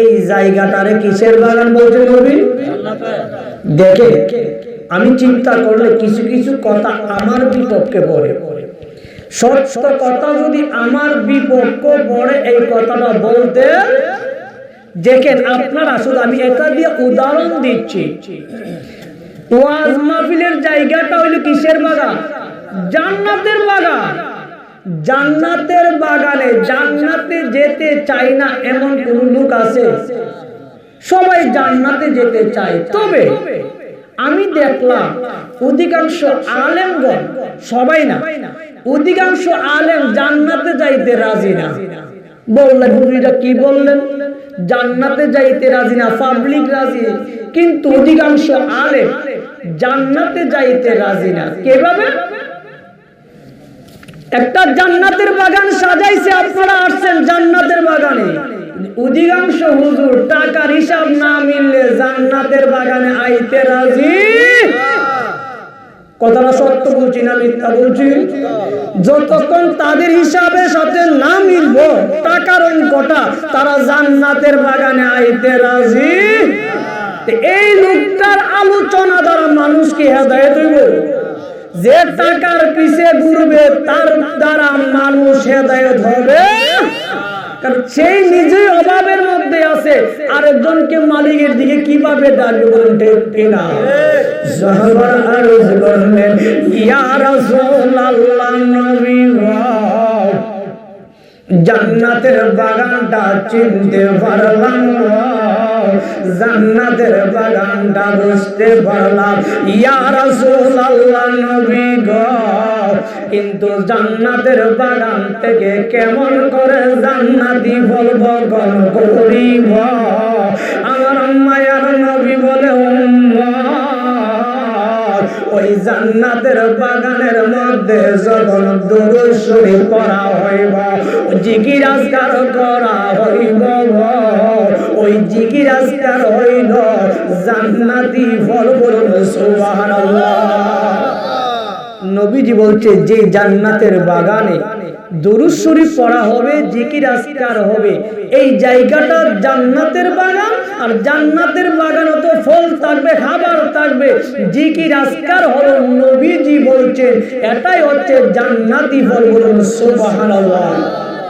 এই জায়গাটারে কিসের বাগান বলছে নবী? দেখে আমি চিন্তা করলে কিছু কিছু কথা আমার বিপক্ষে পড়ে। সত্য কথা যদি আমার বিপক্ষ পড়ে এই কথাটা বলতে, দেখেন আপনারা শুধু আমি এটা দিয়ে উদাহরণ দিচ্ছি। ওয়াজ মাহফিলের জায়গাটা হইল কিসের বাগান? জান্নাতের বাগান। জান্নাতের বাগানে জান্নাতে যেতে চাই না এমন কোন লোক আছে? সবাই জান্নাতে যেতে চায়। তবে আমি দেখলাম অধিকাংশ আলেমগণ সবাই না, অধিকাংশ আলেম জান্নাতে যাইতে রাজি না। বললেন হুজুরিরা কি বললেন? জান্নাতে যাইতে রাজি না পাবলিক রাজি। কিন্তু অধিকাংশ আলেম জান্নাতে যাইতে রাজি না। কীভাবে? একটা জান্নাতের বাগান সাজাইছে, আপনারা আসছেন জান্নাতের বাগানে। অধিকাংশ হুজুর টাকার হিসাব না মিললে জান্নাতের বাগানে আইতে রাজি। কথাটা সত্য বলছি না মিথ্যা বলছি? যতক্ষণ তাদের হিসাবে সাথে না মিলবো, টাকার অঙ্কটা, তারা জান্নাতের বাগানে আইতে রাজি। এই লোকটার আলোচনা দ্বারা মানুষকে হেদায়ত হইব। যে টাকার পিছে ঘুরবে, তার দ্বারা মানুষ হেদায়ত হবে। সেই নিজে অভাবের মধ্যে আছে। আরেকজনকে মালিকের দিকে কীভাবে জান্নাতের বাগানটা চিনতে পারলাম জান্নাতের বাগানটা বুঝতে পারলাম। ইয়া রাসূলুল্লাহ নবী গো। কিন্তু জান্নাতের বাগান থেকে কেমন করে জান্নাতি ফল বগন করিব আমার মায়ার নবী বলে ওই জান্নাতের বাগানের মধ্যে যখন দুরুশ্বরী করা হইব জিকির আজকার করা হইব ওই জিকির আজকার হইল জান্নাতি ফল বলুন সুবহানাল্লাহ। নবীজি বলছে যে জান্নাতের বাগানে দরুদ শরীফ পড়া হবে, জিকির আসকার হবে। এই জায়গাটা জান্নাতের বাগান, আর জান্নাতের বাগান তো ফল থাকবে, খাবার থাকবে, জিকির আসকার হলো নবীজি বলছেন, এটাই হচ্ছে জান্নাতি ফল বলুন, সুবহানাল্লাহ।